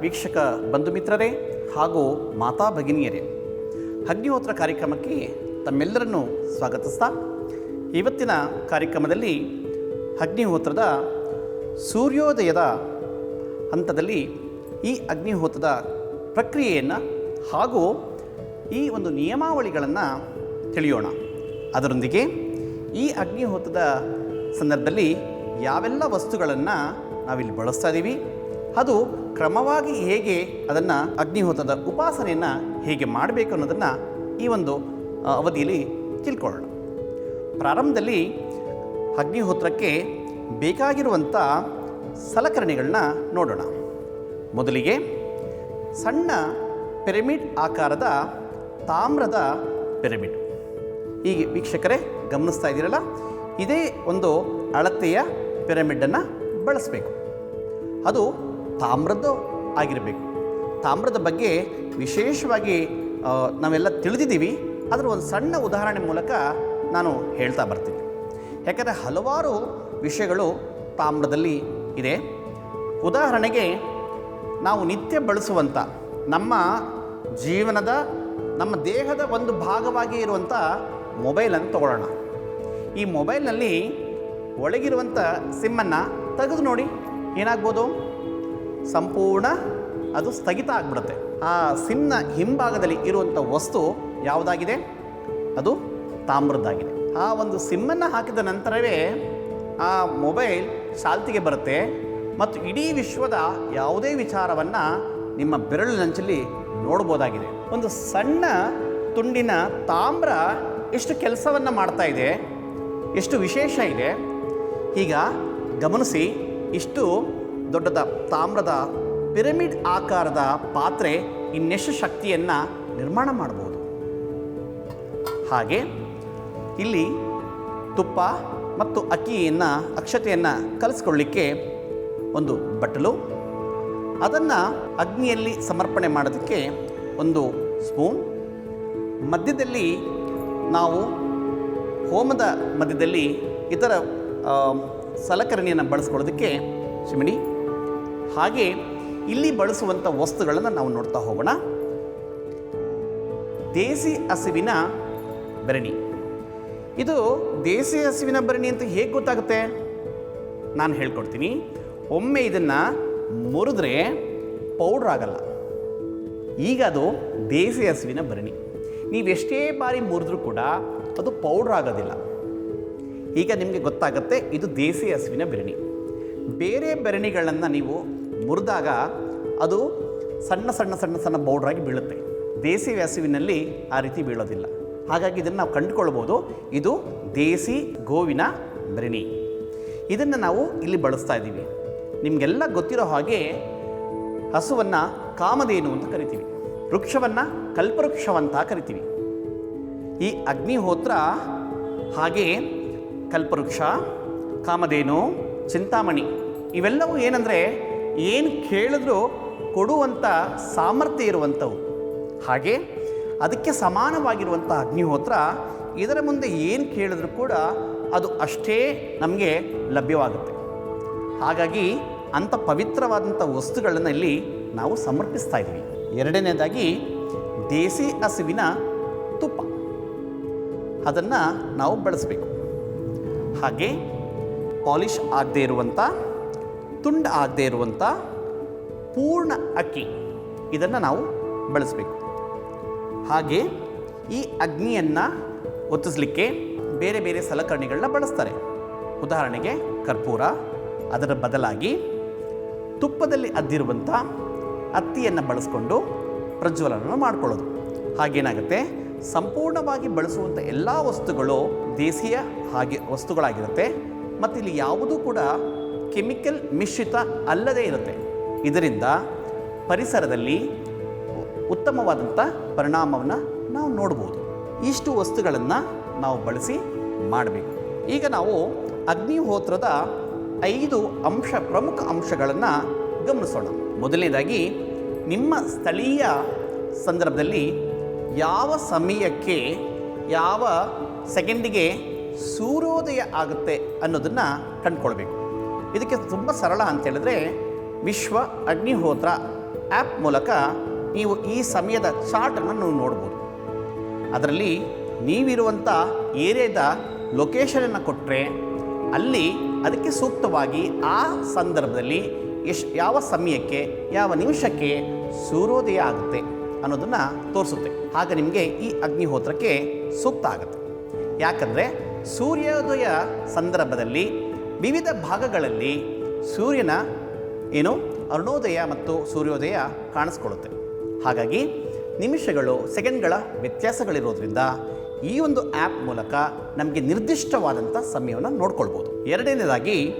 ವೀಕ್ಷಕ ಬಂಧು ಮಿತ್ರರೇ ಹಾಗೂ ಮಾತಾ ಭಗಿನಿಯರೇ ಅಗ್ನಿಹೋತ್ರ ಕಾರ್ಯಕ್ರಮಕ್ಕೆ ತಮ್ಮೆಲ್ಲರನ್ನು ಸ್ವಾಗತಿಸ್ತಾ, ಇವತ್ತಿನ ಕಾರ್ಯಕ್ರಮದಲ್ಲಿ ಅಗ್ನಿಹೋತ್ರದ ಸೂರ್ಯೋದಯದ ಹಂತದಲ್ಲಿ ಈ ಅಗ್ನಿಹೋತ್ರದ ಪ್ರಕ್ರಿಯೆಯನ್ನು ಹಾಗೂ ಈ ಒಂದು ನಿಯಮಾವಳಿಗಳನ್ನು ತಿಳಿಯೋಣ. ಅದರೊಂದಿಗೆ ಈ ಅಗ್ನಿಹೋತ್ರದ ಸಂದರ್ಭದಲ್ಲಿ ಯಾವೆಲ್ಲ ವಸ್ತುಗಳನ್ನು ನಾವಿಲ್ಲಿ ಬಳಸ್ತಾ ಇದ್ದೀವಿ ಅದು ಕ್ರಮವಾಗಿ ಹೇಗೆ ಅದನ್ನು ಅಗ್ನಿಹೋತ್ರದ ಉಪಾಸನೆಯನ್ನು ಹೇಗೆ ಮಾಡಬೇಕು ಅನ್ನೋದನ್ನು ಈ ಒಂದು ಅವಧಿಯಲ್ಲಿ ತಿಳ್ಕೊಳ್ಳೋಣ. ಪ್ರಾರಂಭದಲ್ಲಿ ಅಗ್ನಿಹೋತ್ರಕ್ಕೆ ಬೇಕಾಗಿರುವಂಥ ಸಲಕರಣೆಗಳನ್ನ ನೋಡೋಣ. ಮೊದಲಿಗೆ ಸಣ್ಣ ಪಿರಮಿಡ್ ಆಕಾರದ ತಾಮ್ರದ ಪಿರಮಿಡ್. ಹೀಗೆ ವೀಕ್ಷಕರೇ ಗಮನಿಸ್ತಾ ಇದ್ದೀರಲ್ಲ, ಇದೇ ಒಂದು ಅಳತೆಯ ಪಿರಮಿಡನ್ನು ಬಳಸಬೇಕು. ಅದು ತಾಮ್ರದ್ದು ಆಗಿರಬೇಕು. ತಾಮ್ರದ ಬಗ್ಗೆ ವಿಶೇಷವಾಗಿ ನಾವೆಲ್ಲ ತಿಳಿದಿದ್ದೀವಿ. ಅದರ ಒಂದು ಸಣ್ಣ ಉದಾಹರಣೆ ಮೂಲಕ ನಾನು ಹೇಳ್ತಾ ಬರ್ತೀನಿ. ಯಾಕಂದರೆ ಹಲವಾರು ವಿಷಯಗಳು ತಾಮ್ರದಲ್ಲಿ ಇದೆ. ಉದಾಹರಣೆಗೆ, ನಾವು ನಿತ್ಯ ಬಳಸುವಂಥ ನಮ್ಮ ಜೀವನದ, ನಮ್ಮ ದೇಹದ ಒಂದು ಭಾಗವಾಗಿ ಇರುವಂಥ ಮೊಬೈಲನ್ನು ತಗೊಳ್ಳೋಣ. ಈ ಮೊಬೈಲ್ನಲ್ಲಿ ಒಳಗಿರುವಂಥ ಸಿಮ್ಮನ್ನು ತೆಗೆದು ನೋಡಿ, ಏನಾಗ್ಬೋದು? ಸಂಪೂರ್ಣ ಅದು ಸ್ಥಗಿತ ಆಗಿಬಿಡುತ್ತೆ. ಆ ಸಿಮ್ನ ಹಿಂಭಾಗದಲ್ಲಿ ಇರುವಂಥ ವಸ್ತು ಯಾವುದಾಗಿದೆ? ಅದು ತಾಮ್ರದ್ದಾಗಿದೆ. ಆ ಒಂದು ಸಿಮ್ಮನ್ನು ಹಾಕಿದ ನಂತರವೇ ಆ ಮೊಬೈಲ್ ಚಾಲ್ತಿಗೆ ಬರುತ್ತೆ ಮತ್ತು ಇಡೀ ವಿಶ್ವದ ಯಾವುದೇ ವಿಚಾರವನ್ನು ನಿಮ್ಮ ಬೆರಳಿನಂಚಲ್ಲಿ ನೋಡ್ಬೋದಾಗಿದೆ. ಒಂದು ಸಣ್ಣ ತುಂಡಿನ ತಾಮ್ರ ಎಷ್ಟು ಕೆಲಸವನ್ನು ಮಾಡ್ತಾ ಇದೆ? ಎಷ್ಟು ವಿಶೇಷ ಇದೆ? ಈಗ ಗಮನಿಸಿ, ಇಷ್ಟು ದೊಡ್ಡದ ತಾಮ್ರದ ಪಿರಮಿಡ್ ಆಕಾರದ ಪಾತ್ರೆ ಇನ್ನೆಷ್ಟು ಶಕ್ತಿಯನ್ನು ನಿರ್ಮಾಣ ಮಾಡ್ಬೋದು ಹಾಗೆ ಇಲ್ಲಿ ತುಪ್ಪ ಮತ್ತು ಅಕ್ಕಿಯನ್ನು, ಅಕ್ಷತೆಯನ್ನು ಕಲಿಸ್ಕೊಳ್ಳಿಕ್ಕೆ ಒಂದು ಬಟ್ಟಲು, ಅದನ್ನು ಅಗ್ನಿಯಲ್ಲಿ ಸಮರ್ಪಣೆ ಮಾಡೋದಕ್ಕೆ ಒಂದು ಸ್ಪೂನ್ ಮಧ್ಯದಲ್ಲಿ ನಾವು ಹೋಮದ ಮಧ್ಯದಲ್ಲಿ ಇತರ ಸಲಕರಣೆಯನ್ನು ಬಳಸ್ಕೊಳ್ಳೋದಕ್ಕೆ ಚಿಮಣಿ ಹಾಗೆ ಇಲ್ಲಿ ಬಳಸುವಂಥ ವಸ್ತುಗಳನ್ನು ನಾವು ನೋಡ್ತಾ ಹೋಗೋಣ. ದೇಸಿ ಹಸುವಿನ ಬೆರಣಿ ಇದು ದೇಸಿ ಹಸುವಿನ ಬೆರಣಿ ಅಂತ ಹೇಗೆ ಗೊತ್ತಾಗುತ್ತೆ? ನಾನು ಹೇಳ್ಕೊಡ್ತೀನಿ. ಒಮ್ಮೆ ಇದನ್ನು ಮುರಿದ್ರೆ ಪೌಡ್ರ್ ಆಗಲ್ಲ. ಈಗ ಅದು ದೇಸಿ ಹಸುವಿನ ಭರಣಿ. ನೀವೆಷ್ಟೇ ಬಾರಿ ಮುರಿದ್ರೂ ಕೂಡ ಅದು ಪೌಡ್ರ್ ಆಗೋದಿಲ್ಲ. ಈಗ ನಿಮಗೆ ಗೊತ್ತಾಗುತ್ತೆ, ಇದು ದೇಸಿ ಹಸುವಿನ ಬೆರಣಿ ಬೇರೆ ಬೆರಣಿಗಳನ್ನು ನೀವು ಮುರಿದಾಗ ಅದು ಸಣ್ಣ ಸಣ್ಣ ಸಣ್ಣ ಸಣ್ಣ ಬೌಡ್ರಾಗಿ ಬೀಳುತ್ತೆ. ದೇಸಿ ವ್ಯಾಸುವಿನಲ್ಲಿ ಆ ರೀತಿ ಬೀಳೋದಿಲ್ಲ. ಹಾಗಾಗಿ ಇದನ್ನು ನಾವು ಕಂಡುಕೊಳ್ಬೋದು. ಇದು ದೇಸಿ ಗೋವಿನ ಬೆರಣಿ ಇದನ್ನು ನಾವು ಇಲ್ಲಿ ಬಳಸ್ತಾ ಇದ್ದೀವಿ. ನಿಮಗೆಲ್ಲ ಗೊತ್ತಿರೋ ಹಾಗೆ ಹಸುವನ್ನು ಕಾಮಧೇನು ಅಂತ ಕರಿತೀವಿ. ವೃಕ್ಷವನ್ನು ಕಲ್ಪವೃಕ್ಷವಂತ ಕರಿತೀವಿ. ಈ ಅಗ್ನಿಹೋತ್ರ ಹಾಗೆ ಕಲ್ಪವೃಕ್ಷ, ಕಾಮಧೇನು, ಚಿಂತಾಮಣಿ ಇವೆಲ್ಲವೂ ಏನಂದರೆ ಏನು ಕೇಳಿದ್ರೂ ಕೊಡುವಂಥ ಸಾಮರ್ಥ್ಯ ಇರುವಂಥವು. ಹಾಗೆ ಅದಕ್ಕೆ ಸಮಾನವಾಗಿರುವಂಥ ಅಗ್ನಿಹೋತ್ರ, ಇದರ ಮುಂದೆ ಏನು ಕೇಳಿದ್ರೂ ಕೂಡ ಅದು ಅಷ್ಟೇ ನಮಗೆ ಲಭ್ಯವಾಗುತ್ತೆ. ಹಾಗಾಗಿ ಅಂಥ ಪವಿತ್ರವಾದಂಥ ವಸ್ತುಗಳನ್ನು ಇಲ್ಲಿ ನಾವು ಸಮರ್ಪಿಸ್ತಾ ಇದ್ದೀವಿ. ಎರಡನೇದಾಗಿ ದೇಸಿ ಹಸುವಿನ ತುಪ್ಪ. ಅದನ್ನು ನಾವು ಬಳಸಬೇಕು. ಹಾಗೆ ಪಾಲಿಷ್ ಆಗದೇ ಇರುವಂಥ ತುಂಡ ಆಗದೇ ಇರುವಂಥ ಪೂರ್ಣ ಅಕ್ಕಿ. ಇದನ್ನು ನಾವು ಬಳಸಬೇಕು. ಹಾಗೆ ಈ ಅಗ್ನಿಯನ್ನು ಒತ್ತಿಸ್ಲಿಕ್ಕೆ ಬೇರೆ ಬೇರೆ ಸಲಕರಣೆಗಳನ್ನ ಬಳಸ್ತಾರೆ. ಉದಾಹರಣೆಗೆ ಕರ್ಪೂರ, ಅದರ ಬದಲಾಗಿ ತುಪ್ಪದಲ್ಲಿ ಅದ್ದಿರುವಂಥ ಅತ್ತಿಯನ್ನು ಬಳಸ್ಕೊಂಡು ಪ್ರಜ್ವಲನ ಮಾಡಿಕೊಳ್ಳೋದು. ಹಾಗೇನಾಗುತ್ತೆ? ಸಂಪೂರ್ಣವಾಗಿ ಬಳಸುವಂಥ ಎಲ್ಲ ವಸ್ತುಗಳು ದೇಸಿಯ ಹಾಗೆ ವಸ್ತುಗಳಾಗಿರುತ್ತೆ. ಮತ್ತು ಇಲ್ಲಿ ಯಾವುದೂ ಕೂಡ ಕೆಮಿಕಲ್ ಮಿಶ್ರಿತ ಅಲ್ಲದೇ ಇರುತ್ತೆ. ಇದರಿಂದ ಪರಿಸರದಲ್ಲಿ ಉತ್ತಮವಾದಂಥ ಪರಿಣಾಮವನ್ನು ನಾವು ನೋಡ್ಬೋದು. ಇಷ್ಟು ವಸ್ತುಗಳನ್ನು ನಾವು ಬಳಸಿ ಮಾಡಬೇಕು. ಈಗ ನಾವು ಅಗ್ನಿಹೋತ್ರದ ಐದು ಅಂಶ ಪ್ರಮುಖ ಅಂಶಗಳನ್ನು ಗಮನಿಸೋಣ. ಮೊದಲನೇದಾಗಿ, ನಿಮ್ಮ ಸ್ಥಳೀಯ ಸಂದರ್ಭದಲ್ಲಿ ಯಾವ ಸಮಯಕ್ಕೆ, ಯಾವ ಸೆಕೆಂಡಿಗೆ ಸೂರ್ಯೋದಯ ಆಗುತ್ತೆ ಅನ್ನೋದನ್ನು ಕಂಡುಕೊಳ್ಬೇಕು. ಇದಕ್ಕೆ ತುಂಬ ಸರಳ ಅಂತೇಳಿದ್ರೆ ವಿಶ್ವ ಅಗ್ನಿಹೋತ್ರ ಆ್ಯಪ್ ಮೂಲಕ ನೀವು ಈ ಸಮಯದ ಚಾರ್ಟನ್ನು ನೀವು ನೋಡ್ಬೋದು. ಅದರಲ್ಲಿ ನೀವಿರುವಂಥ ಏರಿಯಾದ ಲೊಕೇಶನನ್ನು ಕೊಟ್ಟರೆ ಅಲ್ಲಿ ಅದಕ್ಕೆ ಸೂಕ್ತವಾಗಿ ಆ ಸಂದರ್ಭದಲ್ಲಿ ಎಷ್ಟು ಯಾವ ಸಮಯಕ್ಕೆ, ಯಾವ ನಿಮಿಷಕ್ಕೆ ಸೂರ್ಯೋದಯ ಆಗುತ್ತೆ ಅನ್ನೋದನ್ನು ತೋರಿಸುತ್ತೆ. ಆಗ ನಿಮಗೆ ಈ ಅಗ್ನಿಹೋತ್ರಕ್ಕೆ ಸೂಕ್ತ ಆಗುತ್ತೆ. ಯಾಕಂದರೆ ಸೂರ್ಯೋದಯ ಸಂದರ್ಭದಲ್ಲಿ ವಿವಿಧ ಭಾಗಗಳಲ್ಲಿ ಸೂರ್ಯನ ಏನು ಅರುಣೋದಯ ಮತ್ತು ಸೂರ್ಯೋದಯ ಕಾಣಿಸ್ಕೊಳ್ಳುತ್ತೆ. ಹಾಗಾಗಿ ನಿಮಿಷಗಳು, ಸೆಕೆಂಡ್ಗಳ ವ್ಯತ್ಯಾಸಗಳಿರೋದ್ರಿಂದ ಈ ಒಂದು ಆ್ಯಪ್ ಮೂಲಕ ನಮಗೆ ನಿರ್ದಿಷ್ಟವಾದಂಥ ಸಮಯವನ್ನು ನೋಡ್ಕೊಳ್ಬೋದು. ಎರಡನೇದಾಗಿ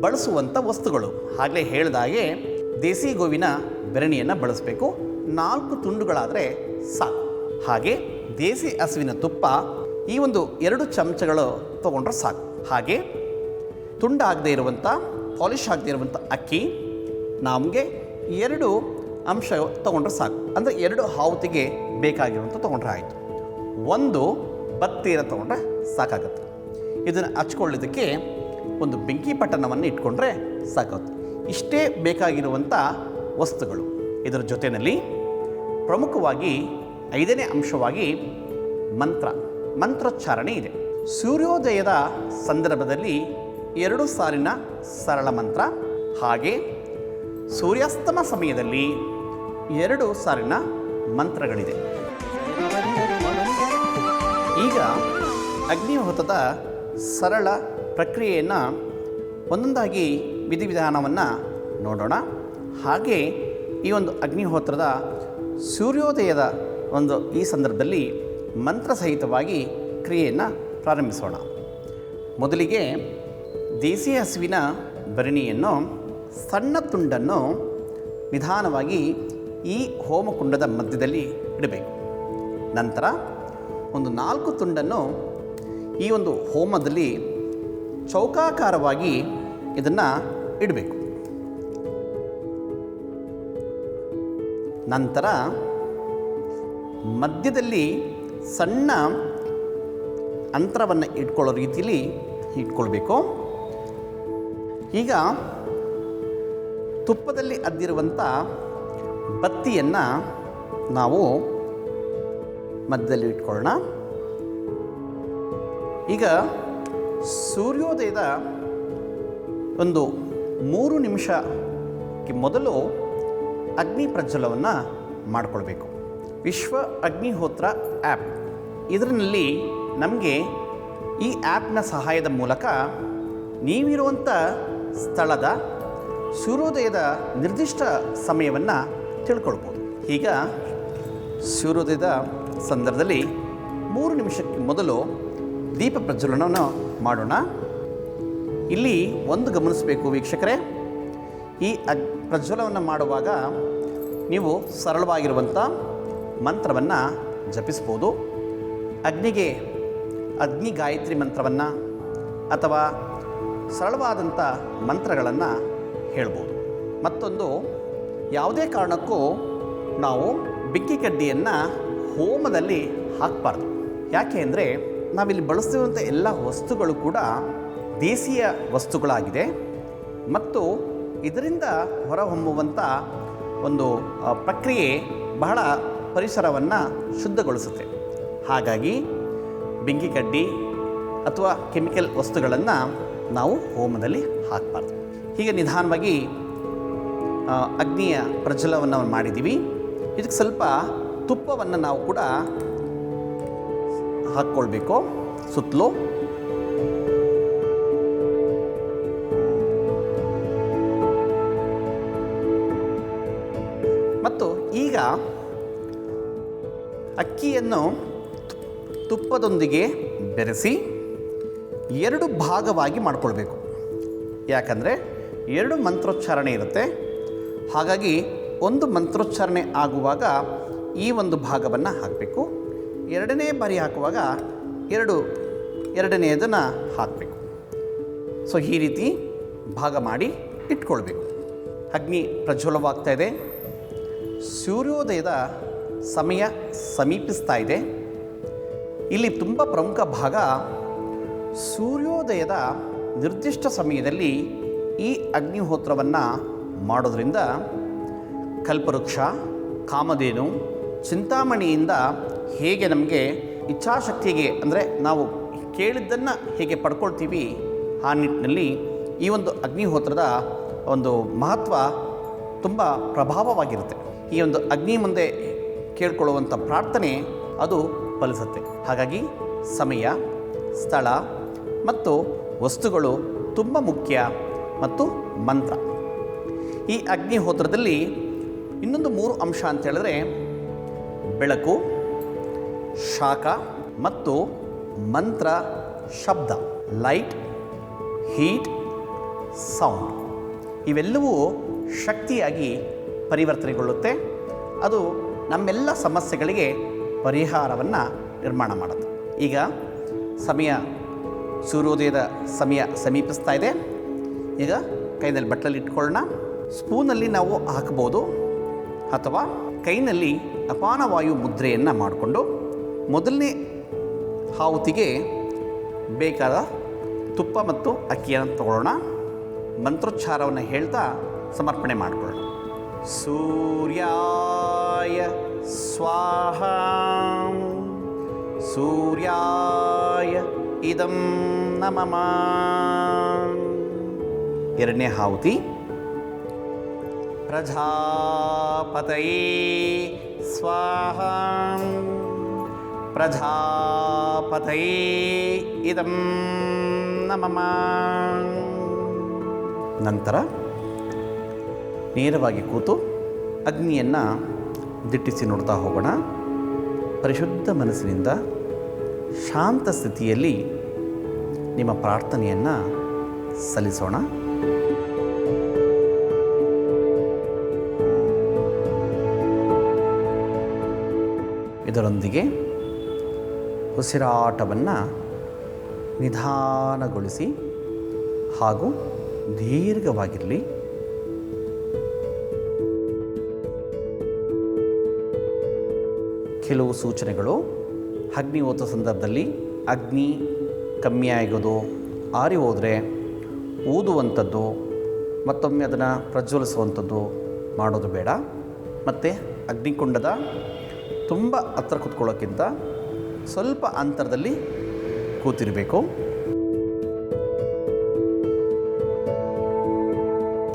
ಬಳಸುವಂಥ ವಸ್ತುಗಳು. ಆಗಲೇ ಹೇಳಿದಾಗೆ ದೇಸಿ ಗೋವಿನ ಬೆರಣಿಯನ್ನು ಬಳಸಬೇಕು. ನಾಲ್ಕು ತುಂಡುಗಳಾದರೆ ಸಾಕು. ಹಾಗೆ ದೇಸಿ ಹಸುವಿನ ತುಪ್ಪ ಈ ಒಂದು ಎರಡು ಚಮಚಗಳು ತಗೊಂಡ್ರೆ ಸಾಕು. ಹಾಗೆ ತುಂಡಾಗದೇ ಇರುವಂಥ, ಪಾಲಿಶ್ ಆಗದೇ ಇರುವಂಥ ಅಕ್ಕಿ ನಮಗೆ ಎರಡು ಅಂಶ ತೊಗೊಂಡ್ರೆ ಸಾಕು. ಅಂದರೆ ಎರಡು ಹಾವುತಿಗೆ ಬೇಕಾಗಿರುವಂಥ ತೊಗೊಂಡ್ರೆ ಆಯಿತು. ಒಂದು ಬತ್ತಿಯನ್ನು ತೊಗೊಂಡ್ರೆ ಸಾಕಾಗುತ್ತೆ. ಇದನ್ನು ಹಚ್ಕೊಳ್ಳೋದಕ್ಕೆ ಒಂದು ಬೆಂಕಿ ಪಟ್ಟಣವನ್ನು ಇಟ್ಕೊಂಡ್ರೆ ಸಾಕಾಗುತ್ತೆ. ಇಷ್ಟೇ ಬೇಕಾಗಿರುವಂಥ ವಸ್ತುಗಳು. ಇದರ ಜೊತೆಯಲ್ಲಿ ಪ್ರಮುಖವಾಗಿ ಐದನೇ ಅಂಶವಾಗಿ ಮಂತ್ರ. ಮಂತ್ರೋಚ್ಚಾರಣೆ ಇದೆ. ಸೂರ್ಯೋದಯದ ಸಂದರ್ಭದಲ್ಲಿ ಎರಡು ಸಾಲಿನ ಸರಳ ಮಂತ್ರ. ಹಾಗೆ ಸೂರ್ಯಾಸ್ತಮ ಸಮಯದಲ್ಲಿ ಎರಡು ಸಾಲಿನ ಮಂತ್ರಗಳಿದೆ. ಈಗ ಅಗ್ನಿಹೋತದ ಸರಳ ಪ್ರಕ್ರಿಯೆಯನ್ನು ಒಂದೊಂದಾಗಿ ವಿಧಿವಿಧಾನವನ್ನು ನೋಡೋಣ. ಹಾಗೆ ಈ ಒಂದು ಅಗ್ನಿಹೋತ್ರದ ಸೂರ್ಯೋದಯದ ಒಂದು ಈ ಸಂದರ್ಭದಲ್ಲಿ ಮಂತ್ರಸಹಿತವಾಗಿ ಕ್ರಿಯೆಯನ್ನು ಪ್ರಾರಂಭಿಸೋಣ. ಮೊದಲಿಗೆ ದೇಸಿ ಹಸುವಿನ ಭರಣಿಯನ್ನು, ಸಣ್ಣ ತುಂಡನ್ನು ನಿಧಾನವಾಗಿ ಈ ಹೋಮಕುಂಡದ ಮಧ್ಯದಲ್ಲಿ ಇಡಬೇಕು. ನಂತರ ಒಂದು ನಾಲ್ಕು ತುಂಡನ್ನು ಈ ಒಂದು ಹೋಮದಲ್ಲಿ ಚೌಕಾಕಾರವಾಗಿ ಇದನ್ನು ಇಡಬೇಕು. ನಂತರ ಮಧ್ಯದಲ್ಲಿ ಸಣ್ಣ ಅಂತರವನ್ನು ಇಟ್ಕೊಳ್ಳೋ ರೀತಿಯಲ್ಲಿ ಇಟ್ಕೊಳ್ಬೇಕು. ಈಗ ತುಪ್ಪದಲ್ಲಿ ಅದ್ದಿರುವಂಥ ಬತ್ತಿಯನ್ನು ನಾವು ಮಧ್ಯದಲ್ಲಿ ಇಟ್ಕೊಳ್ಳೋಣ. ಈಗ ಸೂರ್ಯೋದಯದ ಒಂದು ಮೂರು ನಿಮಿಷಕ್ಕೆ ಮೊದಲು ಅಗ್ನಿ ಪ್ರಜ್ವಲವನ್ನು ಮಾಡಿಕೊಳ್ಬೇಕು. ವಿಶ್ವ ಅಗ್ನಿಹೋತ್ರ ಆ್ಯಪ್ ಇದರಲ್ಲಿ ನಮಗೆ ಈ ಆ್ಯಪ್ನ ಸಹಾಯದ ಮೂಲಕ ನೀವಿರುವಂಥ ಸ್ಥಳದ ಸೂರ್ಯೋದಯದ ನಿರ್ದಿಷ್ಟ ಸಮಯವನ್ನು ತಿಳ್ಕೊಳ್ಬೋದು. ಈಗ ಸೂರ್ಯೋದಯದ ಸಂದರ್ಭದಲ್ಲಿ ಮೂರು ನಿಮಿಷಕ್ಕೆ ಮೊದಲು ದೀಪ ಪ್ರಜ್ವಲನವನ್ನು ಮಾಡೋಣ. ಇಲ್ಲಿ ಒಂದು ಗಮನಿಸಬೇಕು ವೀಕ್ಷಕರೇ. ಈ ಅಗ್ ಪ್ರಜ್ವಲವನ್ನು ಮಾಡುವಾಗ ನೀವು ಸರಳವಾಗಿರುವಂಥ ಮಂತ್ರವನ್ನು ಜಪಿಸ್ಬೋದು. ಅಗ್ನಿಗೆ ಅಗ್ನಿ ಗಾಯತ್ರಿ ಮಂತ್ರವನ್ನು ಅಥವಾ ಸರಳವಾದಂಥ ಮಂತ್ರಗಳನ್ನು ಹೇಳ್ಬೋದು. ಮತ್ತೊಂದು, ಯಾವುದೇ ಕಾರಣಕ್ಕೂ ನಾವು ಬಿಕ್ಕಿ ಕಡ್ಡಿಯನ್ನು ಹೋಮದಲ್ಲಿ ಹಾಕಬಾರ್ದು. ಯಾಕೆ ಅಂದರೆ ನಾವಿಲ್ಲಿ ಬಳಸ್ತಿರುವಂಥ ಎಲ್ಲ ವಸ್ತುಗಳು ಕೂಡ ದೇಸಿಯ ವಸ್ತುಗಳಾಗಿದೆ. ಮತ್ತು ಇದರಿಂದ ಹೊರಹೊಮ್ಮುವಂಥ ಒಂದು ಪ್ರಕ್ರಿಯೆ ಬಹಳ ಪರಿಸರವನ್ನು ಶುದ್ಧಗೊಳಿಸುತ್ತೆ. ಹಾಗಾಗಿ ಬೆಂಕಿ ಕಡ್ಡಿ ಅಥವಾ ಕೆಮಿಕಲ್ ವಸ್ತುಗಳನ್ನು ನಾವು ಹೋಮದಲ್ಲಿ ಹಾಕಬಾರ್ದು. ಹೀಗೆ ನಿಧಾನವಾಗಿ ಅಗ್ನಿಯ ಪ್ರಜ್ವಲವನ್ನು ಮಾಡಿದ್ದೀವಿ ಇದಕ್ಕೆ ಸ್ವಲ್ಪ ತುಪ್ಪವನ್ನು ನಾವು ಕೂಡ ಹಾಕ್ಕೊಳ್ಬೇಕು, ಸುತ್ತಲೂ. ಮತ್ತು ಈಗ ಅಕ್ಕಿಯನ್ನು ತುಪ್ಪದೊಂದಿಗೆ ಬೆರೆಸಿ ಎರಡು ಭಾಗವಾಗಿ ಮಾಡಿಕೊಳ್ಬೇಕು. ಯಾಕಂದರೆ ಎರಡು ಮಂತ್ರೋಚ್ಚಾರಣೆ ಇರುತ್ತೆ. ಹಾಗಾಗಿ ಒಂದು ಮಂತ್ರೋಚ್ಚಾರಣೆ ಆಗುವಾಗ ಈ ಒಂದು ಭಾಗವನ್ನು ಹಾಕಬೇಕು. ಎರಡನೇ ಬಾರಿ ಹಾಕುವಾಗ ಎರಡು, ಎರಡನೆಯದನ್ನು ಹಾಕಬೇಕು. ಸೊ, ಈ ರೀತಿ ಭಾಗ ಮಾಡಿ ಇಟ್ಕೊಳ್ಬೇಕು. ಅಗ್ನಿ ಪ್ರಜ್ವಲವಾಗ್ತಾ ಇದೆ. ಸೂರ್ಯೋದಯದ ಸಮಯ ಸಮೀಪಿಸ್ತಾ ಇದೆ. ಇಲ್ಲಿ ತುಂಬ ಪ್ರಮುಖ ಭಾಗ ಸೂರ್ಯೋದಯದ ನಿರ್ದಿಷ್ಟ ಸಮಯದಲ್ಲಿ ಈ ಅಗ್ನಿಹೋತ್ರವನ್ನು ಮಾಡೋದ್ರಿಂದ ಕಲ್ಪವೃಕ್ಷ, ಕಾಮಧೇನು, ಚಿಂತಾಮಣಿಯಿಂದ ಹೇಗೆ ನಮಗೆ ಇಚ್ಛಾಶಕ್ತಿಗೆ ಅಂದರೆ ನಾವು ಕೇಳಿದ್ದನ್ನು ಹೇಗೆ ಪಡ್ಕೊಳ್ತೀವಿ, ಆ ನಿಟ್ಟಿನಲ್ಲಿ ಈ ಒಂದು ಅಗ್ನಿಹೋತ್ರದ ಒಂದು ಮಹತ್ವ ತುಂಬ ಪ್ರಭಾವವಾಗಿರುತ್ತೆ. ಈ ಒಂದು ಅಗ್ನಿ ಮುಂದೆ ಕೇಳ್ಕೊಳ್ಳುವಂಥ ಪ್ರಾರ್ಥನೆ ಅದು ಫಲಿಸುತ್ತೆ. ಹಾಗಾಗಿ ಸಮಯ, ಸ್ಥಳ ಮತ್ತು ವಸ್ತುಗಳು ತುಂಬ ಮುಖ್ಯ ಮತ್ತು ಮಂತ್ರ. ಈ ಅಗ್ನಿಹೋತ್ರದಲ್ಲಿ ಇನ್ನೊಂದು ಮೂರು ಅಂಶ ಅಂತ ಹೇಳಿದ್ರೆ ಬೆಳಕು, ಶಾಖ ಮತ್ತು ಮಂತ್ರ ಶಬ್ದ, ಲೈಟ್, ಹೀಟ್, ಸೌಂಡ್. ಇವೆಲ್ಲವೂ ಶಕ್ತಿಯಾಗಿ ಪರಿವರ್ತನೆಗೊಳ್ಳುತ್ತೆ. ಅದು ನಮ್ಮೆಲ್ಲ ಸಮಸ್ಯೆಗಳಿಗೆ ಪರಿಹಾರವನ್ನು ನಿರ್ಮಾಣ ಮಾಡುತ್ತೆ. ಈಗ ಸಮಯ ಸೂರ್ಯೋದಯದ ಸಮಯ ಸಮೀಪಿಸ್ತಾ ಇದೆ. ಈಗ ಕೈನಲ್ಲಿ ಬಟ್ಟಲಲ್ಲಿ ಇಟ್ಕೊಳ್ಳೋಣ. ಸ್ಪೂನಲ್ಲಿ ನಾವು ಹಾಕ್ಬೋದು. ಅಥವಾ ಕೈನಲ್ಲಿ ಅಪಾನವಾಯು ಮುದ್ರೆಯನ್ನು ಮಾಡಿಕೊಂಡು ಮೊದಲನೇ ಹಾವುತಿಗೆ ಬೇಕಾದ ತುಪ್ಪ ಮತ್ತು ಅಕ್ಕಿಯನ್ನು ತಗೊಳ್ಳೋಣ. ಮಂತ್ರೋಚ್ಚಾರವನ್ನು ಹೇಳ್ತಾ ಸಮರ್ಪಣೆ ಮಾಡಿಕೊಳ್ಳೋಣ. ಸೂರ್ಯಾಯ ಸ್ವಾಹ. ಸೂರ್ಯಾಯ ಇದಂ ನಮಮ ಎರಡನೇ ಹಾವುತಿ. ಪ್ರಜಾಪತಯೇ ಸ್ವಾಹ. ಪ್ರಜಾಪತಯೇ ಇದಂ ನಮಮ ನಂತರ ನೇರವಾಗಿ ಕೂತು ಅಗ್ನಿಯನ್ನು ದಿಟ್ಟಿಸಿ ನೋಡ್ತಾ ಹೋಗೋಣ. ಪರಿಶುದ್ಧ ಮನಸ್ಸಿನಿಂದ ಶಾಂತ ಸ್ಥಿತಿಯಲ್ಲಿ ನಿಮ್ಮ ಪ್ರಾರ್ಥನೆಯನ್ನು ಸಲ್ಲಿಸೋಣ. ಇದರೊಂದಿಗೆ ಉಸಿರಾಟವನ್ನು ನಿಧಾನಗೊಳಿಸಿ ಹಾಗೂ ದೀರ್ಘವಾಗಿರಲಿ. ಕೆಲವು ಸೂಚನೆಗಳು ಅಗ್ನಿ ಹೋದ ಸಂದರ್ಭದಲ್ಲಿ ಅಗ್ನಿ ಕಮ್ಮಿ ಆಗೋದು ಆರಿ ಹೋದರೆ ಊದುವಂಥದ್ದು, ಮತ್ತೊಮ್ಮೆ ಅದನ್ನು ಪ್ರಜ್ವಲಿಸುವಂಥದ್ದು ಮಾಡೋದು ಬೇಡ. ಮತ್ತು ಅಗ್ನಿಕುಂಡದ ತುಂಬ ಹತ್ರ ಕೂತ್ಕೊಳ್ಳೋಕ್ಕಿಂತ ಸ್ವಲ್ಪ ಅಂತರದಲ್ಲಿ ಕೂತಿರಬೇಕು.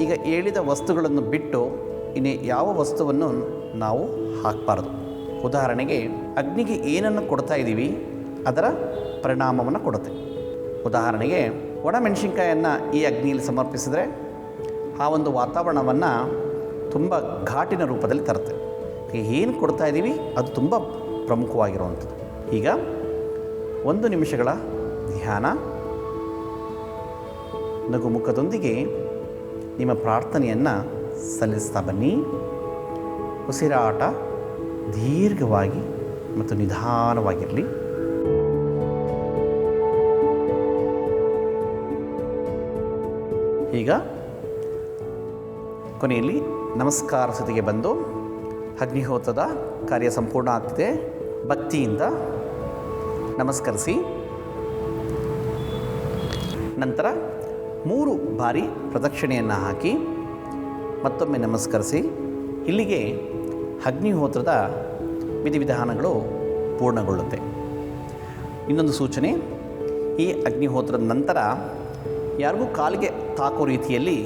ಈಗ ಹೇಳಿದ ವಸ್ತುಗಳನ್ನು ಬಿಟ್ಟು ಇನ್ನು ಯಾವ ವಸ್ತುವನ್ನು ನಾವು ಹಾಕಬಾರ್ದು. ಉದಾಹರಣೆಗೆ, ಅಗ್ನಿಗೆ ಏನನ್ನು ಕೊಡ್ತಾ ಇದ್ದೀವಿ, ಅದರ ಪರಿಣಾಮವನ್ನು ಕೊಡುತ್ತೆ. ಉದಾಹರಣೆಗೆ, ಒಣಮೆಣಸಿನ್ಕಾಯನ್ನು ಈ ಅಗ್ನಿಯಲ್ಲಿ ಸಮರ್ಪಿಸಿದರೆ, ಆ ಒಂದು ವಾತಾವರಣವನ್ನು ತುಂಬ ಘಾಟಿನ ರೂಪದಲ್ಲಿ ತರುತ್ತೆ. ಏನು ಕೊಡ್ತಾ ಇದ್ದೀವಿ, ಅದು ತುಂಬ ಪ್ರಮುಖವಾಗಿರುವಂಥದ್ದು. ಈಗ ಒಂದು ನಿಮಿಷಗಳ ಧ್ಯಾನ. ನಗುಮುಖದೊಂದಿಗೆ ನಿಮ್ಮ ಪ್ರಾರ್ಥನೆಯನ್ನು ಸಲ್ಲಿಸ್ತಾ ಬನ್ನಿ. ಉಸಿರಾಟ. ದೀರ್ಘವಾಗಿ ಮತ್ತು ನಿಧಾನವಾಗಿರಲಿ. ಈಗ ಕೊನೆಯಲ್ಲಿ ನಮಸ್ಕಾರ ಸ್ಥಿತಿಗೆ ಬಂದು ಅಗ್ನಿಹೋತ್ರದ ಕಾರ್ಯ ಸಂಪೂರ್ಣ ಆಗ್ತಿದೆ. ಭಕ್ತಿಯಿಂದ ನಮಸ್ಕರಿಸಿ. ನಂತರ ಮೂರು ಬಾರಿ ಪ್ರದಕ್ಷಿಣೆಯನ್ನು ಹಾಕಿ ಮತ್ತೊಮ್ಮೆ ನಮಸ್ಕರಿಸಿ. ಇಲ್ಲಿಗೆ ಅಗ್ನಿಹೋತ್ರದ ವಿಧಿವಿಧಾನಗಳು ಪೂರ್ಣಗೊಳ್ಳುತ್ತೆ. ಇನ್ನೊಂದು ಸೂಚನೆ, ಈ ಅಗ್ನಿಹೋತ್ರದ ನಂತರ ಯಾರಿಗೂ ಕಾಲಿಗೆ ತಾಕೋ ರೀತಿಯಲ್ಲಿ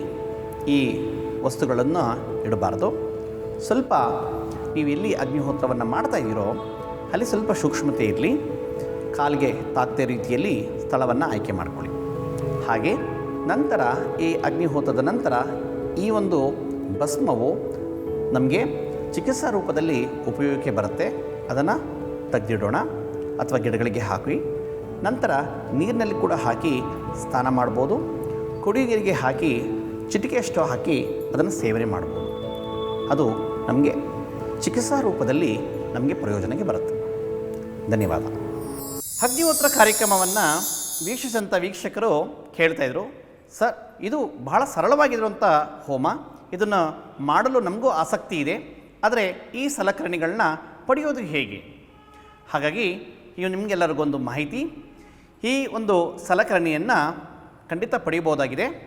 ಈ ವಸ್ತುಗಳನ್ನು ಇಡಬಾರ್ದು. ಸ್ವಲ್ಪ ನೀವು ಎಲ್ಲಿ ಅಗ್ನಿಹೋತ್ರವನ್ನು ಮಾಡ್ತಾ ಇದ್ದೀರೋ, ಅಲ್ಲಿ ಸ್ವಲ್ಪ ಸೂಕ್ಷ್ಮತೆ ಇರಲಿ, ಕಾಲಿಗೆ ತಾಕದೇ ರೀತಿಯಲ್ಲಿ ಸ್ಥಳವನ್ನು ಆಯ್ಕೆ ಮಾಡಿಕೊಳ್ಳಿ. ಹಾಗೆ ನಂತರ ಈ ಅಗ್ನಿಹೋತ್ರದ ನಂತರ ಈ ಒಂದು ಭಸ್ಮವು ನಮಗೆ ಚಿಕಿತ್ಸಾ ರೂಪದಲ್ಲಿ ಉಪಯೋಗಕ್ಕೆ ಬರುತ್ತೆ. ಅದನ್ನು ತೆಗೆದಿಡೋಣ ಅಥವಾ ಗಿಡಗಳಿಗೆ ಹಾಕಿ. ನಂತರ ನೀರಿನಲ್ಲಿ ಕೂಡ ಹಾಕಿ ಸ್ನಾನ ಮಾಡ್ಬೋದು. ಕುಡಿ ನೀರಿಗೆ ಹಾಕಿ ಚಿಟಿಕೆಯಷ್ಟು ಹಾಕಿ ಅದನ್ನು ಸೇವನೆ ಮಾಡ್ಬೋದು. ಅದು ನಮಗೆ ಚಿಕಿತ್ಸಾ ರೂಪದಲ್ಲಿ ನಮಗೆ ಪ್ರಯೋಜನಕ್ಕೆ ಬರುತ್ತೆ. ಧನ್ಯವಾದ. ಅಗ್ನಿಹೋತ್ರ ಕಾರ್ಯಕ್ರಮವನ್ನು ವೀಕ್ಷಿಸಿದಂಥ ವೀಕ್ಷಕರು ಕೇಳ್ತಾಯಿದ್ರು ಸರ್, ಇದು ಬಹಳ ಸರಳವಾಗಿರುವಂಥ ಹೋಮ. ಇದನ್ನು ಮಾಡಲು ನಮಗೂ ಆಸಕ್ತಿ ಇದೆ. ಆದರೆ ಈ ಸಲಕರಣೆಗಳನ್ನ ಪಡೆಯೋದು ಹೇಗೆ? ಹಾಗಾಗಿ ಇವು ನಿಮಗೆಲ್ಲರಿಗೊಂದು ಮಾಹಿತಿ. ಈ ಒಂದು ಸಲಕರಣೆಯನ್ನು ಖಂಡಿತ ಪಡೆಯಬಹುದಾಗಿದೆ.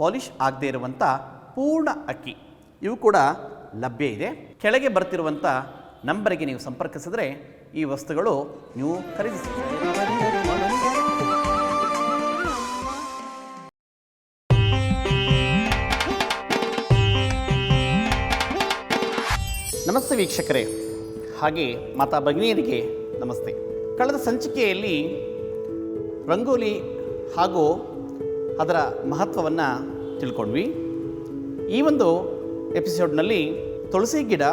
ಪಾಲಿಷ್ ಆಗದೇ ಇರುವಂಥ ಪೂರ್ಣ ಅಕ್ಕಿ. ಇವು ಕೂಡ ಲಭ್ಯ ಇದೆ. ಕೆಳಗೆ ಬರ್ತಿರುವಂಥ ನಂಬರಿಗೆ ನೀವು ಸಂಪರ್ಕಿಸಿದ್ರೆ ಈ ವಸ್ತುಗಳು ನೀವು ಖರೀದಿಸಿ ನಮಸ್ತೆ ವೀಕ್ಷಕರೇ. ಹಾಗೆ ಮಾತಾ ಭಗಿನಿಯರಿಗೆ ನಮಸ್ತೆ. ಕಳೆದ ಸಂಚಿಕೆಯಲ್ಲಿ ರಂಗೋಲಿ ಹಾಗೂ ಅದರ ಮಹತ್ವವನ್ನು ತಿಳ್ಕೊಂಡ್ವಿ. ಈ ಒಂದು ಎಪಿಸೋಡ್ನಲ್ಲಿ ತುಳಸಿ ಗಿಡ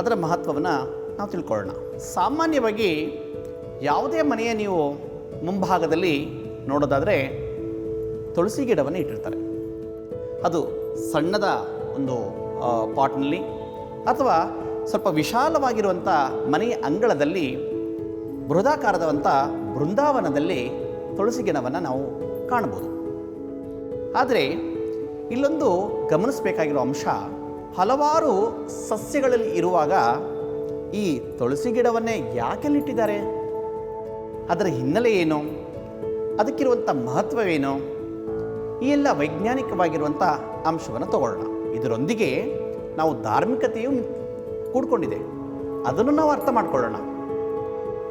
ಅದರ ಮಹತ್ವವನ್ನು ನಾವು ತಿಳ್ಕೊಳ್ಳೋಣ. ಸಾಮಾನ್ಯವಾಗಿ ಯಾವುದೇ ಮನೆಯ ನೀವು ಮುಂಭಾಗದಲ್ಲಿ ನೋಡೋದಾದರೆ ತುಳಸಿ ಗಿಡವನ್ನು ಇಟ್ಟಿರ್ತಾರೆ. ಅದು ಸಣ್ಣದ ಒಂದು ಪಾಟ್ನಲ್ಲಿ ಅಥವಾ ಸ್ವಲ್ಪ ವಿಶಾಲವಾಗಿರುವಂಥ ಮನೆಯ ಅಂಗಳದಲ್ಲಿ ಬೃಹದಾಕಾರದಂಥ ಬೃಂದಾವನದಲ್ಲಿ ತುಳಸಿ ಗಿಡವನ್ನು ನಾವು ಕಾಣ್ಬೋದು ಆದರೆ ಇಲ್ಲೊಂದು ಗಮನಿಸಬೇಕಾಗಿರೋ ಅಂಶ, ಹಲವಾರು ಸಸ್ಯಗಳಲ್ಲಿ ಇರುವಾಗ ಈ ತುಳಸಿ ಗಿಡವನ್ನೇ ಯಾಕೆಲ್ಲಿಟ್ಟಿದ್ದಾರೆ ಅದರ ಹಿನ್ನೆಲೆ ಏನು? ಅದಕ್ಕಿರುವಂಥ ಮಹತ್ವವೇನು? ಈ ಎಲ್ಲ ವೈಜ್ಞಾನಿಕವಾಗಿರುವಂಥ ಅಂಶವನ್ನು ತಗೊಳ್ಳೋಣ. ಇದರೊಂದಿಗೆ ನಾವು ಧಾರ್ಮಿಕತೆಯು ಕೂಡ್ಕೊಂಡಿದೆ. ಅದನ್ನು ನಾವು ಅರ್ಥ ಮಾಡಿಕೊಳ್ಳೋಣ.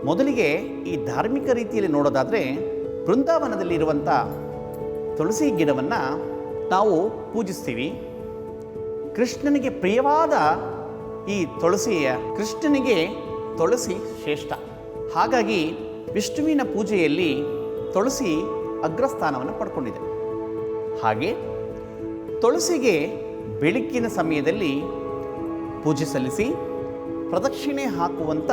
ಮೊದಲಿಗೆ ಈ ಧಾರ್ಮಿಕ ರೀತಿಯಲ್ಲಿ ನೋಡೋದಾದರೆ ಬೃಂದಾವನದಲ್ಲಿರುವಂಥ ತುಳಸಿ ಗಿಡವನ್ನು ನಾವು ಪೂಜಿಸ್ತೀವಿ. ಕೃಷ್ಣನಿಗೆ ಪ್ರಿಯವಾದ ಈ ತುಳಸಿಯ, ಕೃಷ್ಣನಿಗೆ ತುಳಸಿ ಶ್ರೇಷ್ಠ. ಹಾಗಾಗಿ ವಿಷ್ಣುವಿನ ಪೂಜೆಯಲ್ಲಿ ತುಳಸಿ ಅಗ್ರಸ್ಥಾನವನ್ನು ಪಡ್ಕೊಂಡಿದೆ. ಹಾಗೆ ತುಳಸಿಗೆ ಬೆಳಕಿನ ಸಮಯದಲ್ಲಿ ಪೂಜೆ ಸಲ್ಲಿಸಿ ಪ್ರದಕ್ಷಿಣೆ ಹಾಕುವಂಥ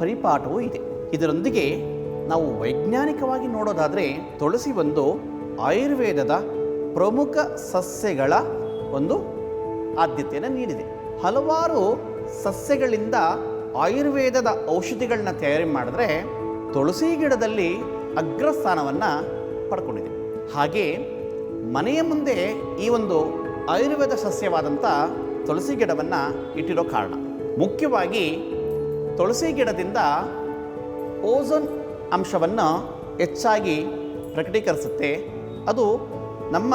ಪರಿಪಾಠವೂ ಇದೆ. ಇದರೊಂದಿಗೆ ನಾವು ವೈಜ್ಞಾನಿಕವಾಗಿ ನೋಡೋದಾದರೆ ತುಳಸಿ ಒಂದು ಆಯುರ್ವೇದದ ಪ್ರಮುಖ ಸಸ್ಯಗಳ ಒಂದು ಆದ್ಯತೆಯನ್ನು ನೀಡಿದೆ. ಹಲವಾರು ಸಸ್ಯಗಳಿಂದ ಆಯುರ್ವೇದದ ಔಷಧಿಗಳನ್ನ ತಯಾರಿ ಮಾಡಿದ್ರೆ ತುಳಸಿ ಗಿಡದಲ್ಲಿ ಅಗ್ರಸ್ಥಾನವನ್ನು ಪಡ್ಕೊಂಡಿದೆ. ಹಾಗೆ ಮನೆಯ ಮುಂದೆ ಈ ಒಂದು ಆಯುರ್ವೇದ ಸಸ್ಯವಾದಂಥ ತುಳಸಿ ಗಿಡವನ್ನು ಇಟ್ಟಿರೋ ಕಾರಣ. ಮುಖ್ಯವಾಗಿ ತುಳಸಿ ಗಿಡದಿಂದ ಓಝೋನ್ ಅಂಶವನ್ನು ಹೆಚ್ಚಾಗಿ ಪ್ರಕಟೀಕರಿಸುತ್ತೆ. ಅದು ನಮ್ಮ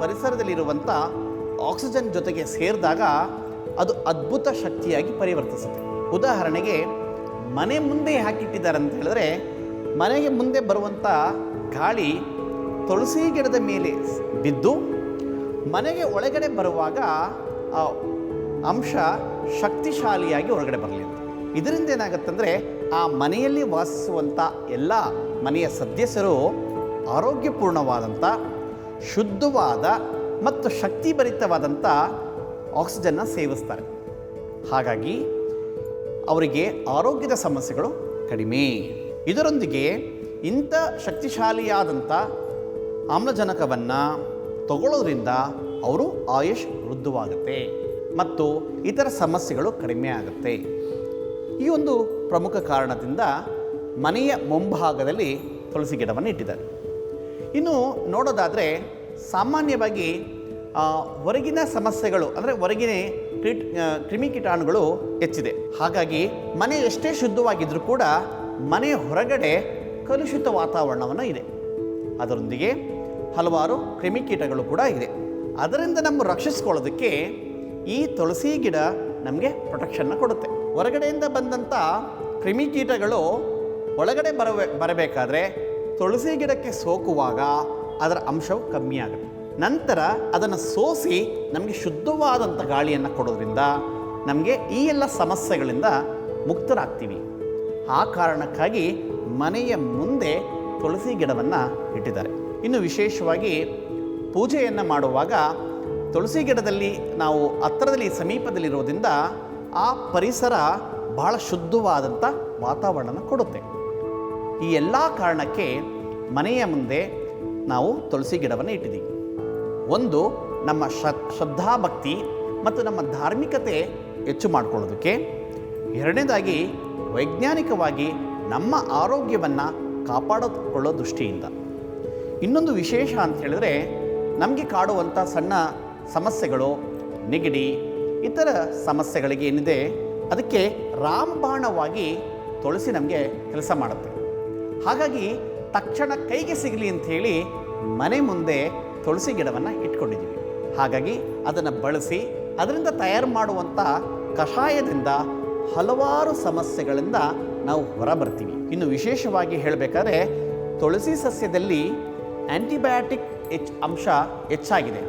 ಪರಿಸರದಲ್ಲಿರುವಂಥ ಆಕ್ಸಿಜನ್ ಜೊತೆಗೆ ಸೇರಿದಾಗ ಅದು ಅದ್ಭುತ ಶಕ್ತಿಯಾಗಿ ಪರಿವರ್ತಿಸುತ್ತೆ. ಉದಾಹರಣೆಗೆ, ಮನೆ ಮುಂದೆ ಹಾಕಿಟ್ಟಿದ್ದಾರೆ ಅಂತ ಹೇಳಿದ್ರೆ, ಮನೆಗೆ ಮುಂದೆ ಬರುವಂಥ ಗಾಳಿ ತುಳಸಿ ಗಿಡದ ಮೇಲೆ ಬಿದ್ದು, ಮನೆಗೆ ಒಳಗಡೆ ಬರುವಾಗ ಆ ಅಂಶ ಶಕ್ತಿಶಾಲಿಯಾಗಿ ಹೊರಗಡೆ ಬರಲಿ ಇದರಿಂದ ಏನಾಗುತ್ತಂದರೆ, ಆ ಮನೆಯಲ್ಲಿ ವಾಸಿಸುವಂಥ ಎಲ್ಲ ಮನೆಯ ಸದಸ್ಯರು ಆರೋಗ್ಯಪೂರ್ಣವಾದಂಥ, ಶುದ್ಧವಾದ ಮತ್ತು ಶಕ್ತಿಭರಿತವಾದಂಥ ಆಕ್ಸಿಜನ್ನ ಸೇವಿಸ್ತಾರೆ. ಹಾಗಾಗಿ ಅವರಿಗೆ ಆರೋಗ್ಯದ ಸಮಸ್ಯೆಗಳು ಕಡಿಮೆ. ಇದರೊಂದಿಗೆ ಇಂಥ ಶಕ್ತಿಶಾಲಿಯಾದಂಥ ಆಮ್ಲಜನಕವನ್ನು ತಗೊಳ್ಳೋದ್ರಿಂದ ಅವರು ಆಯುಷ್ ವೃದ್ಧವಾಗುತ್ತೆ ಮತ್ತು ಇತರ ಸಮಸ್ಯೆಗಳು ಕಡಿಮೆ ಆಗುತ್ತೆ. ಈ ಒಂದು ಪ್ರಮುಖ ಕಾರಣದಿಂದ ಮನೆಯ ಮುಂಭಾಗದಲ್ಲಿ ತುಳಸಿ ಗಿಡವನ್ನು ಇಟ್ಟಿದ್ದಾರೆ. ಇನ್ನು ನೋಡೋದಾದರೆ ಸಾಮಾನ್ಯವಾಗಿ ಹೊರಗಿನ ಸಮಸ್ಯೆಗಳು, ಅಂದರೆ ಹೊರಗಿನ ಕ್ರಿಟ್ ಕ್ರಿಮಿಕೀಟಾಣುಗಳು ಹೆಚ್ಚಿದೆ. ಹಾಗಾಗಿ ಮನೆ ಎಷ್ಟೇ ಶುದ್ಧವಾಗಿದ್ದರೂ ಕೂಡ ಮನೆ ಹೊರಗಡೆ ಕಲುಷಿತ ವಾತಾವರಣವನ್ನು ಇದೆ. ಅದರೊಂದಿಗೆ ಹಲವಾರು ಕ್ರಿಮಿಕೀಟಗಳು ಕೂಡ ಇದೆ. ಅದರಿಂದ ನಮ್ಮ ರಕ್ಷಿಸ್ಕೊಳ್ಳೋದಕ್ಕೆ ಈ ತುಳಸಿ ಗಿಡ ನಮಗೆ ಪ್ರೊಟೆಕ್ಷನ್ನ ಕೊಡುತ್ತೆ. ಹೊರಗಡೆಯಿಂದ ಬಂದಂಥ ಕ್ರಿಮಿಕೀಟಗಳು ಒಳಗಡೆ ಬರಬೇ ಬರಬೇಕಾದ್ರೆ ತುಳಸಿ ಗಿಡಕ್ಕೆ ಸೋಕುವಾಗ ಅದರ ಅಂಶವು ಕಮ್ಮಿ ಆಗುತ್ತೆ ನಂತರ ಅದನ್ನು ಸೋಸಿ ನಮಗೆ ಶುದ್ಧವಾದಂಥ ಗಾಳಿಯನ್ನು ಕೊಡೋದ್ರಿಂದ ನಮಗೆ ಈ ಎಲ್ಲ ಸಮಸ್ಯೆಗಳಿಂದ ಮುಕ್ತರಾಗ್ತೀವಿ. ಆ ಕಾರಣಕ್ಕಾಗಿ ಮನೆಯ ಮುಂದೆ ತುಳಸಿ ಗಿಡವನ್ನು ಇಟ್ಟಿದ್ದಾರೆ. ಇನ್ನು ವಿಶೇಷವಾಗಿ ಪೂಜೆಯನ್ನು ಮಾಡುವಾಗ ತುಳಸಿ ಗಿಡದಲ್ಲಿ ನಾವು ಹತ್ತಿರದಲ್ಲಿ ಸಮೀಪದಲ್ಲಿರೋದ್ರಿಂದ ಆ ಪರಿಸರ ಬಹಳ ಶುದ್ಧವಾದಂಥ ವಾತಾವರಣನ ಕೊಡುತ್ತೆ. ಈ ಎಲ್ಲ ಕಾರಣಕ್ಕೆ ಮನೆಯ ಮುಂದೆ ನಾವು ತುಳಸಿ ಗಿಡವನ್ನು ಇಟ್ಟಿದ್ದೀವಿ. ಒಂದು, ನಮ್ಮ ಶ್ರದ್ಧಾಭಕ್ತಿ ಮತ್ತು ನಮ್ಮ ಧಾರ್ಮಿಕತೆ ಹೆಚ್ಚು ಮಾಡಿಕೊಳ್ಳೋದಕ್ಕೆ. ಎರಡನೇದಾಗಿ, ವೈಜ್ಞಾನಿಕವಾಗಿ ನಮ್ಮ ಆರೋಗ್ಯವನ್ನು ಕಾಪಾಡಿಕೊಳ್ಳೋ ದೃಷ್ಟಿಯಿಂದ. ಇನ್ನೊಂದು ವಿಶೇಷ ಅಂತ ಹೇಳಿದ್ರೆ, ನಮಗೆ ಕಾಡುವಂಥ ಸಣ್ಣ ಸಮಸ್ಯೆಗಳು, ನೆಗಡಿ, ಇತರ ಸಮಸ್ಯೆಗಳಿಗೆ ಏನಿದೆ, ಅದಕ್ಕೆ ರಾಮಬಾಣವಾಗಿ ತುಳಸಿ ನಮಗೆ ಕೆಲಸ ಮಾಡುತ್ತೆ. ಹಾಗಾಗಿ ತಕ್ಷಣ ಕೈಗೆ ಸಿಗಲಿ ಅಂತ ಹೇಳಿ ಮನೆ ಮುಂದೆ ತುಳಸಿ ಗಿಡವನ್ನು ಇಟ್ಕೊಂಡಿದ್ದೀವಿ ಹಾಗಾಗಿ ಅದನ್ನು ಬಳಸಿ ಅದರಿಂದ ತಯಾರು ಮಾಡುವಂಥ ಕಷಾಯದಿಂದ ಹಲವಾರು ಸಮಸ್ಯೆಗಳಿಂದ ನಾವು ಹೊರಬರ್ತೀವಿ. ಇನ್ನು ವಿಶೇಷವಾಗಿ ಹೇಳಬೇಕಾದ್ರೆ ತುಳಸಿ ಸಸ್ಯದಲ್ಲಿ ಆ್ಯಂಟಿಬಯೋಟಿಕ್ ಹೆಚ್ಚು ಅಂಶ ಹೆಚ್ಚಾಗಿದೆ.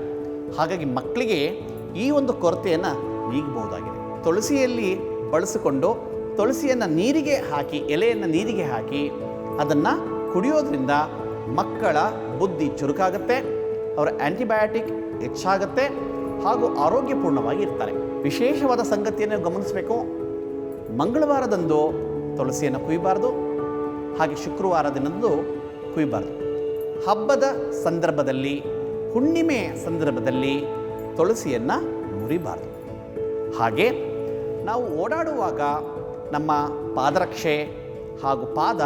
ಹಾಗಾಗಿ ಮಕ್ಕಳಿಗೆ ಈ ಒಂದು ಕೊರತೆಯನ್ನು ನೀಗಬಹುದಾಗಿದೆ. ತುಳಸಿಯಲ್ಲಿ ಬಳಸಿಕೊಂಡು ತುಳಸಿಯನ್ನು ನೀರಿಗೆ ಹಾಕಿ, ಎಲೆಯನ್ನು ನೀರಿಗೆ ಹಾಕಿ ಅದನ್ನು ಕುಡಿಯೋದ್ರಿಂದ ಮಕ್ಕಳ ಬುದ್ಧಿ ಚುರುಕಾಗುತ್ತೆ, ಅವರ ಆ್ಯಂಟಿಬಯೋಟಿಕ್ ಹೆಚ್ಚಾಗುತ್ತೆ ಹಾಗೂ ಆರೋಗ್ಯಪೂರ್ಣವಾಗಿ ಇರ್ತಾರೆ. ವಿಶೇಷವಾದ ಸಂಗತಿಯನ್ನು ಗಮನಿಸಬೇಕು. ಮಂಗಳವಾರದಂದು ತುಳಸಿಯನ್ನು ಕುಯ್ಯಬಾರ್ದು ಹಾಗೆ ಶುಕ್ರವಾರ ದಿನದಂದು ಕುಯ್ಯಬಾರ್ದು ಹಬ್ಬದ ಸಂದರ್ಭದಲ್ಲಿ, ಹುಣ್ಣಿಮೆ ಸಂದರ್ಭದಲ್ಲಿ ತುಳಸಿಯನ್ನು ಮುರಿಬಾರ್ದು. ಹಾಗೆ ನಾವು ಓಡಾಡುವಾಗ ನಮ್ಮ ಪಾದರಕ್ಷೆ ಹಾಗೂ ಪಾದ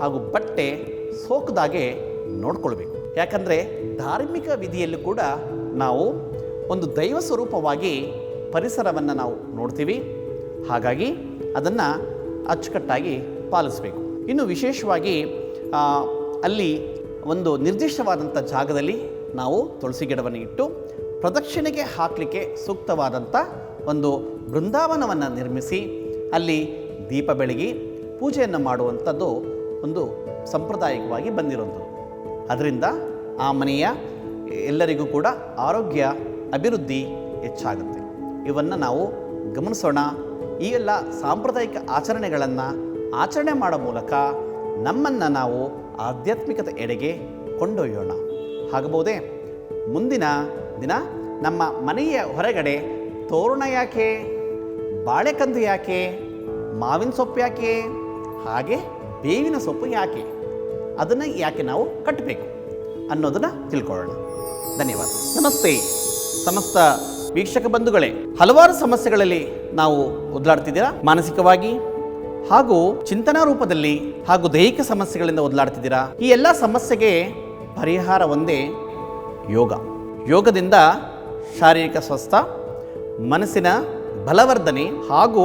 ಹಾಗೂ ಬಟ್ಟೆ ಸೋಕದಾಗೆ ನೋಡ್ಕೊಳ್ಬೇಕು. ಯಾಕಂದರೆ ಧಾರ್ಮಿಕ ವಿಧಿಯಲ್ಲೂ ಕೂಡ ನಾವು ಒಂದು ದೈವ ಸ್ವರೂಪವಾಗಿ ಪರಿಸರವನ್ನು ನಾವು ನೋಡ್ತೀವಿ. ಹಾಗಾಗಿ ಅದನ್ನು ಅಚ್ಚುಕಟ್ಟಾಗಿ ಪಾಲಿಸಬೇಕು. ಇನ್ನು ವಿಶೇಷವಾಗಿ ಅಲ್ಲಿ ಒಂದು ನಿರ್ದಿಷ್ಟವಾದಂಥ ಜಾಗದಲ್ಲಿ ನಾವು ತುಳಸಿ ಗಿಡವನ್ನು ಇಟ್ಟು ಪ್ರದಕ್ಷಿಣೆಗೆ ಹಾಕಲಿಕ್ಕೆ ಸೂಕ್ತವಾದಂಥ ಒಂದು ಬೃಂದಾವನವನ್ನು ನಿರ್ಮಿಸಿ ಅಲ್ಲಿ ದೀಪ ಬೆಳಗಿ ಪೂಜೆಯನ್ನು ಮಾಡುವಂಥದ್ದು ಒಂದು ಸಂಪ್ರದಾಯಿಕವಾಗಿ ಬಂದಿರುವಂಥದ್ದು. ಅದರಿಂದ ಆ ಮನೆಯ ಎಲ್ಲರಿಗೂ ಕೂಡ ಆರೋಗ್ಯ, ಅಭಿವೃದ್ಧಿ ಹೆಚ್ಚಾಗುತ್ತೆ. ಇವನ್ನು ನಾವು ಗಮನಿಸೋಣ. ಈ ಎಲ್ಲ ಸಾಂಪ್ರದಾಯಿಕ ಆಚರಣೆಗಳನ್ನು ಆಚರಣೆ ಮಾಡೋ ಮೂಲಕ ನಮ್ಮನ್ನು ನಾವು ಆಧ್ಯಾತ್ಮಿಕತೆ ಎಡೆಗೆ ಕೊಂಡೊಯ್ಯೋಣ. ಆಗಬಹುದೇ ಮುಂದಿನ ದಿನ ನಮ್ಮ ಮನೆಯ ಹೊರಗಡೆ ತೋರಣ ಯಾಕೆ, ಬಾಳೆಕಂದು ಯಾಕೆ, ಮಾವಿನ ಸೊಪ್ಪು ಯಾಕೆ, ಹಾಗೆ ಬೇವಿನ ಸೊಪ್ಪು ಯಾಕೆ? ಅದನ್ನು ಯಾಕೆ ನಾವು ಕಟ್ಟಬೇಕು ಅನ್ನೋದನ್ನು ತಿಳ್ಕೊಳ್ಳೋಣ. ಧನ್ಯವಾದ. ನಮಸ್ತೆ. ಸಮಸ್ತ ವೀಕ್ಷಕ ಬಂಧುಗಳೇ, ಹಲವಾರು ಸಮಸ್ಯೆಗಳಲ್ಲಿ ನಾವು ಒದಲಾಡ್ತಿದ್ದೀರಾ ಮಾನಸಿಕವಾಗಿ ಹಾಗೂ ಚಿಂತನಾ ರೂಪದಲ್ಲಿ ಹಾಗೂ ದೈಹಿಕ ಸಮಸ್ಯೆಗಳಿಂದ ಒದಲಾಡ್ತಿದ್ದೀರಾ ಈ ಎಲ್ಲ ಸಮಸ್ಯೆಗೆ ಪರಿಹಾರ ಒಂದೇ ಯೋಗ. ಯೋಗದಿಂದ ಶಾರೀರಿಕ ಸ್ವಸ್ಥ, ಮನಸ್ಸಿನ ಬಲವರ್ಧನೆ ಹಾಗೂ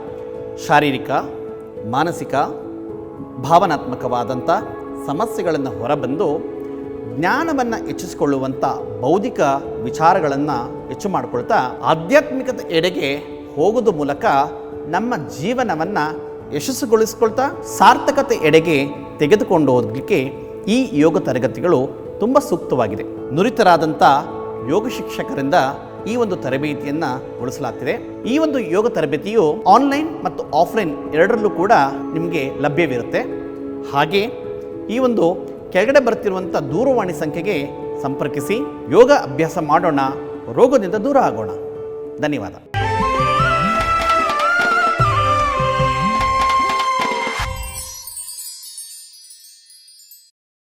ಶಾರೀರಿಕ, ಮಾನಸಿಕ, ಭಾವನಾತ್ಮಕವಾದಂಥ ಸಮಸ್ಯೆಗಳನ್ನು ಹೊರಬಂದು ಜ್ಞಾನವನ್ನು ಹೆಚ್ಚಿಸಿಕೊಳ್ಳುವಂಥ ಬೌದ್ಧಿಕ ವಿಚಾರಗಳನ್ನು ಹೆಚ್ಚು ಮಾಡಿಕೊಳ್ತಾ ಆಧ್ಯಾತ್ಮಿಕತೆ ಎಡೆಗೆ ಹೋಗೋದು ಮೂಲಕ ನಮ್ಮ ಜೀವನವನ್ನು ಯಶಸ್ಸುಗೊಳಿಸ್ಕೊಳ್ತಾ ಸಾರ್ಥಕತೆ ಎಡೆಗೆ ತೆಗೆದುಕೊಂಡು ಹೋಗಲಿಕ್ಕೆ ಈ ಯೋಗ ತರಗತಿಗಳು ತುಂಬ ಸೂಕ್ತವಾಗಿದೆ. ನುರಿತರಾದಂಥ ಯೋಗ ಶಿಕ್ಷಕರಿಂದ ಈ ಒಂದು ತರಬೇತಿಯನ್ನು ಉಳಿಸಲಾಗ್ತಿದೆ. ಈ ಒಂದು ಯೋಗ ತರಬೇತಿಯು ಆನ್ಲೈನ್ ಮತ್ತು ಆಫ್ಲೈನ್ ಎರಡರಲ್ಲೂ ಕೂಡ ನಿಮಗೆ ಲಭ್ಯವಿರುತ್ತೆ. ಹಾಗೆ ಈ ಒಂದು ಕೆಳಗಡೆ ಬರ್ತಿರುವಂಥ ದೂರವಾಣಿ ಸಂಖ್ಯೆಗೆ ಸಂಪರ್ಕಿಸಿ ಯೋಗ ಅಭ್ಯಾಸ ಮಾಡೋಣ, ರೋಗದಿಂದ ದೂರ ಆಗೋಣ. ಧನ್ಯವಾದ.